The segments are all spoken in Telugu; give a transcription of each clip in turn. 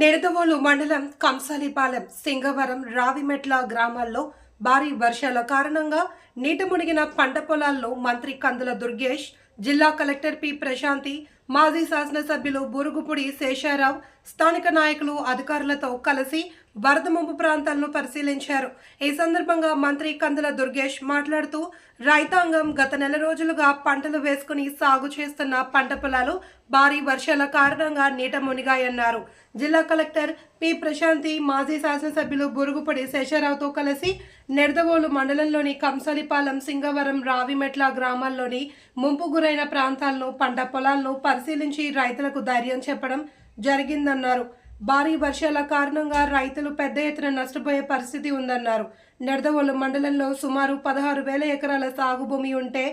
నిడదవోలు మండలం కంసాలిపాలెం సింగవరం రావిమెట్ల గ్రామాల్లో భారీ వర్షాల కారణంగా నీట మునిగిన పంట పొలాల్లో మంత్రి కందుల దుర్గేష్ జిల్లా కలెక్టర్ పి ప్రశాంతి మాజీ శాసనసభ్యులు బురుగుపుడి శేషారావు స్థానిక నాయకులు అధికారులతో కలిసి వరద ముంపు ప్రాంతాలను పరిశీలించారు. ఈ సందర్భంగా మంత్రి కందుల దుర్గేష్ మాట్లాడుతూ రైతాంగం గత నెల రోజులుగా పంటలు వేసుకుని సాగు చేస్తున్న పంట పొలాలు భారీ వర్షాల కారణంగా నీట మునిగాయన్నారు. జిల్లా కలెక్టర్ పి. ప్రశాంతి మాజీ శాసనసభ్యులు బురుగుపడి శేషారావుతో కలిసి నెడదవోలు మండలంలోని కంసలిపాలెం సింగవరం రావిమెట్ల గ్రామాల్లోని ముంపు గురైన ప్రాంతాలను పంట పొలాలను పరిశీలించి రైతులకు ధైర్యం చెప్పడం జరిగిందన్నారు. భారీ వర్షాల కారణంగా రైతులు పెద్ద ఎత్తున నష్టపోయే పరిస్థితి ఉందన్నారు. నెడదవోలు మండలంలో సుమారు పదహారు వేల ఎకరాల సాగు భూమి ఉంటే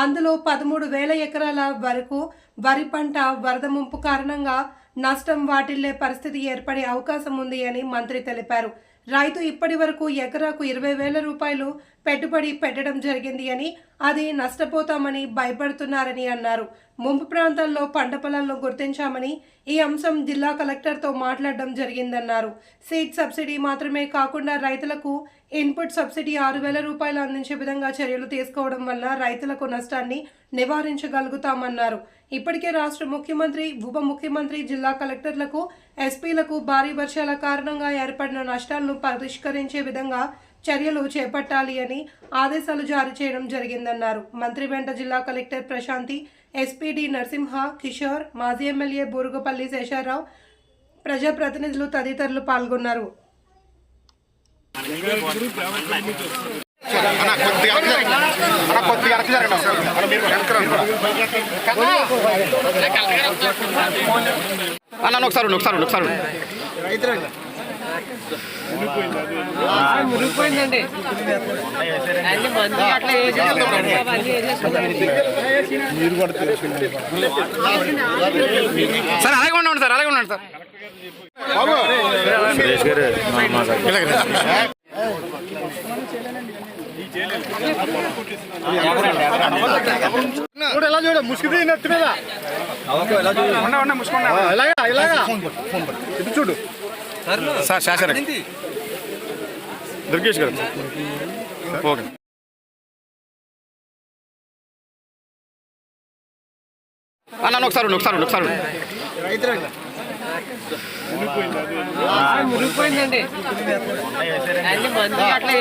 అందులో పదమూడు వేల ఎకరాల వరకు వరి పంట వరద ముంపు కారణంగా నష్టం వాటిల్లే పరిస్థితి ఏర్పడే అవకాశం ఉంది అని మంత్రి తెలిపారు. రైతు ఇప్పటి వరకు ఎకరాకు ఇరవై వేల రూపాయలు పెట్టుబడి పెట్టడం జరిగింది అని అది నష్టపోతామని భయపడుతున్నారని అన్నారు. ముంపు ప్రాంతాల్లో పంట పొలాలను గుర్తించామని ఈ అంశం జిల్లా కలెక్టర్తో మాట్లాడడం జరిగిందన్నారు. సీడ్ సబ్సిడీ మాత్రమే కాకుండా రైతులకు ఇన్పుట్ సబ్సిడీ ఆరు వేల రూపాయలు అందించే విధంగా చర్యలు తీసుకోవడం వల్ల రైతులకు నష్టాన్ని నివారించగలుగుతామన్నారు. ఇప్పటికే రాష్ట్ర ముఖ్యమంత్రి ఉప ముఖ్యమంత్రి జిల్లా కలెక్టర్లకు ఎస్పీలకు భారీ వర్షాల కారణంగా ఏర్పడిన నష్టాలను పరిష్కరించే విధంగా చర్యలు చేపట్టాలి అని ఆదేశాలు జారీ చేయడం జరిగిందన్నారు. మంత్రి వెంట జిల్లా కలెక్టర్ ప్రశాంతి ఎస్పీడి నరసింహ కిషోర్ మాజీ ఎమ్మెల్యే బూరుగుపల్లి శేషారావు ప్రజాప్రతినిధులు తదితరులు పాల్గొన్నారు. అన్న ఒకసారి ఒకసారి ఒకసారి ఉండు. మురిగిపోయిందండి అన్ని మంది అట్లా వేసేసుకున్నాం సార్ అలాగే ఉండండి సార్ అలాగే ఉండండి సార్. చూడు ఎలా చూడు ముసుగు నెత్తి మీద. ఉండ ఉండ ముసుకుండా ఇలాగా ఇలాగా. చూడు. సార్ శాసన దుర్గేష్ గారు. ఓకే. అన్న ఒకసారి ఒకసారి ఒకసారి. మురిగిపోయిందండి. అన్ని మంది అట్లా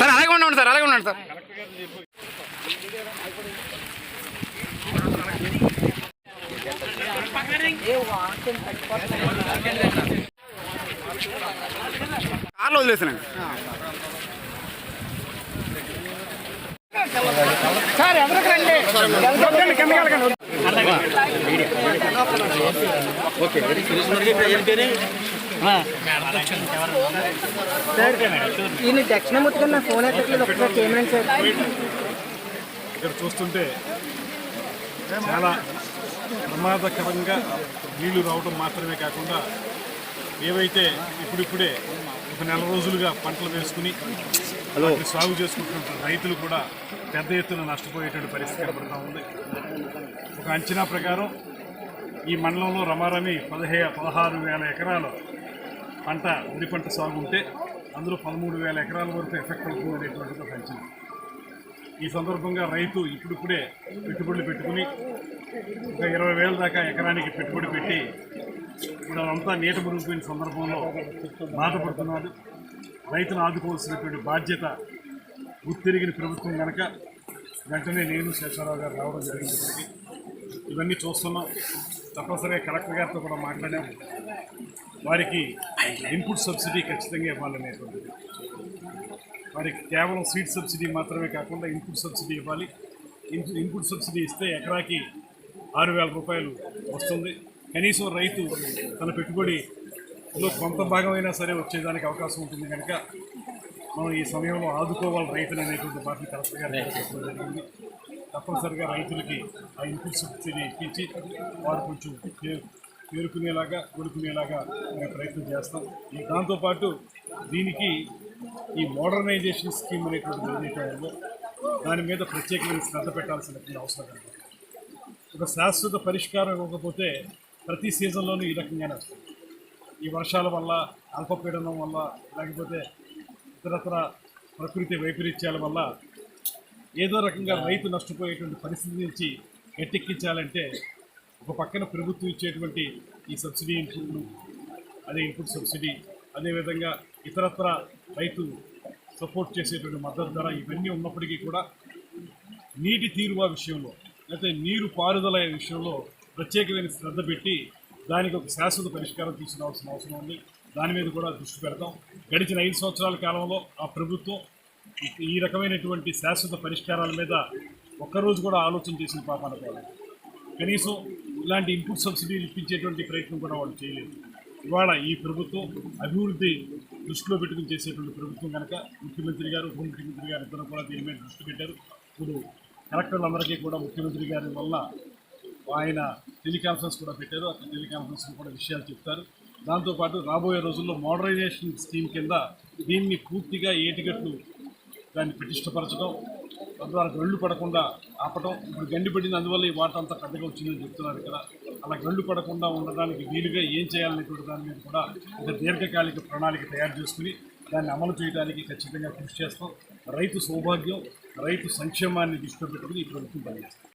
సార్ అలాగే ఉండండి సార్ అలాగే ఉండండి సార్. కార్లో వదిలేసానండి. సార్ ఎవరికి రండి? వద్దండి, కిందకి వెళ్ళకండి. ఈయన దక్షిణమూర్తి నా ఫోన్ ఎక్కట్లేదు ఒకసారి చేయమని సార్ ఇక్కడ చూస్తుంటే చాలా ప్రమాదకరంగా నీళ్ళు రావడం మాత్రమే కాకుండా ఏవైతే ఇప్పుడిప్పుడే ఒక నెల రోజులుగా పంటలు వేసుకుని వాటిని సాగు చేసుకుంటున్న రైతులు కూడా పెద్ద ఎత్తున నష్టపోయేటువంటి పరిస్థితి కనబడుతూ ఉంది. ఒక అంచనా ప్రకారం ఈ మండలంలో రమారమి పదిహే పదహారు వేల ఎకరాలు పంట వరి పంట సాగు ఉంటే అందులో పదమూడు వేల ఎకరాల వరకు ఎఫెక్ట్ అవుతుంది అనేటువంటిది ఒక అంచనా. ఈ సందర్భంగా రైతు ఇప్పుడిప్పుడే పెట్టుబడులు పెట్టుకుని ఒక ఇరవై వేల దాకా ఎకరానికి పెట్టుబడి పెట్టి ఇప్పుడు అదంతా నీట మునిగిపోయిన సందర్భంలో బాధపడుతున్నాడు. రైతును ఆదుకోవాల్సినటువంటి బాధ్యత గుర్తిరిగిన ప్రభుత్వం కనుక వెంటనే నేను శేషారావు గారు రావడం జరిగింది. ఇవన్నీ చూస్తున్నాం. తప్పనిసరిగా కలెక్టర్ గారితో కూడా మాట్లాడాము. వారికి ఇన్పుట్ సబ్సిడీ ఖచ్చితంగా ఇవ్వాలనేటువంటిది. వారికి కేవలం సీడ్ సబ్సిడీ మాత్రమే కాకుండా ఇన్పుట్ సబ్సిడీ ఇవ్వాలి. ఇన్- ఇన్పుట్ సబ్సిడీ ఇస్తే ఎకరాకి ఆరు వేల రూపాయలు వస్తుంది. కనీసం రైతు తన పెట్టుబడిలో కొంత భాగమైనా సరే వచ్చేదానికి అవకాశం ఉంటుంది కనుక మనం ఈ సమయంలో ఆదుకోవాలి రైతులు అనేటువంటి మాటలు కలెక్టర్ గారు జరిగింది. తప్పనిసరిగా రైతులకి ఆ ఇన్పుట్ సబ్సిడీ ఇప్పించి వారు కొంచెం చేరుకునేలాగా తేరుకునేలాగా మేము ప్రయత్నం చేస్తాం. ఈ దాంతోపాటు దీనికి ఈ మోడర్నైజేషన్ స్కీమ్ అనేటువంటి ఏదైతే దాని మీద ప్రత్యేకమైన శ్రద్ధ పెట్టాల్సినటువంటి అవసరం కనబడుతుంది ఒక శాశ్వత పరిష్కారం ఇవ్వకపోతే ప్రతి సీజన్లోనూ ఈ రకంగానే వస్తుంది. ఈ వర్షాల వల్ల అల్పపీడనం వల్ల లేకపోతే ఇతరత్ర ప్రకృతి వైపరీత్యాల వల్ల ఏదో రకంగా రైతు నష్టపోయేటువంటి పరిస్థితి నుంచి గట్టెక్కించాలంటే ఒక పక్కన ప్రభుత్వం ఇచ్చేటువంటి ఈ సబ్సిడీ ఇన్పుట్లు అదే ఇన్పుట్ సబ్సిడీ అదేవిధంగా ఇతరత్ర రైతు సపోర్ట్ చేసేటువంటి మద్దతు ధర ఇవన్నీ ఉన్నప్పటికీ కూడా నీటి తీరువా విషయంలో లేకపోతే నీరు పారుదల విషయంలో ప్రత్యేకమైన శ్రద్ధ పెట్టి దానికి ఒక శాశ్వత పరిష్కారం తీసుకురావాల్సిన అవసరం ఉంది. దాని మీద కూడా దృష్టి పెడతాం. గడిచిన ఐదు సంవత్సరాల కాలంలో ఆ ప్రభుత్వం ఈ- రకమైనటువంటి శాశ్వత పరిష్కారాల మీద ఒక్కరోజు కూడా ఆలోచన చేసిన పాపాన కాదు కనీసం ఇలాంటి ఇన్పుట్ సబ్సిడీలు ఇప్పించేటువంటి ప్రయత్నం కూడా వాళ్ళు చేయలేదు. ఇవాళ ఈ ప్రభుత్వం అభివృద్ధి దృష్టిలో పెట్టుకుని చేసేటువంటి ప్రభుత్వం కనుక ముఖ్యమంత్రి గారు ఉప ముఖ్యమంత్రి గారు ఇద్దరు కూడా దీని మీద దృష్టి పెట్టారు. ఇప్పుడు కలెక్టర్లందరికీ కూడా ముఖ్యమంత్రి గారి వల్ల ఆయన టెలికాన్ఫరెన్స్ కూడా పెట్టారు. అక్కడ టెలికాన్ఫరెన్స్ కూడా విషయాలు చెప్తారు. దాంతోపాటు రాబోయే రోజుల్లో మోడరైజేషన్ స్కీమ్ కింద దీన్ని పూర్తిగా ఏటిగట్లు దాన్ని ప్రతిష్టపరచడం తద్వారా గళ్ళు పడకుండా ఆపటం ఇప్పుడు గండి పడింది అందువల్ల ఈ వాటర్ అంతా పెద్దగా వచ్చిందని చెప్తున్నారు కదా అలా గళ్ళు పడకుండా ఉండడానికి వీలుగా ఏం చేయాలనేటువంటి దాని మీద కూడా ఒక దీర్ఘకాలిక ప్రణాళిక తయారు చేసుకుని దాన్ని అమలు చేయడానికి ఖచ్చితంగా కృషి చేస్తాం. రైతు సౌభాగ్యం రైతు సంక్షేమాన్ని దృష్టిలో పెట్టుకుని ఈ ప్రభుత్వం పనిచేస్తాం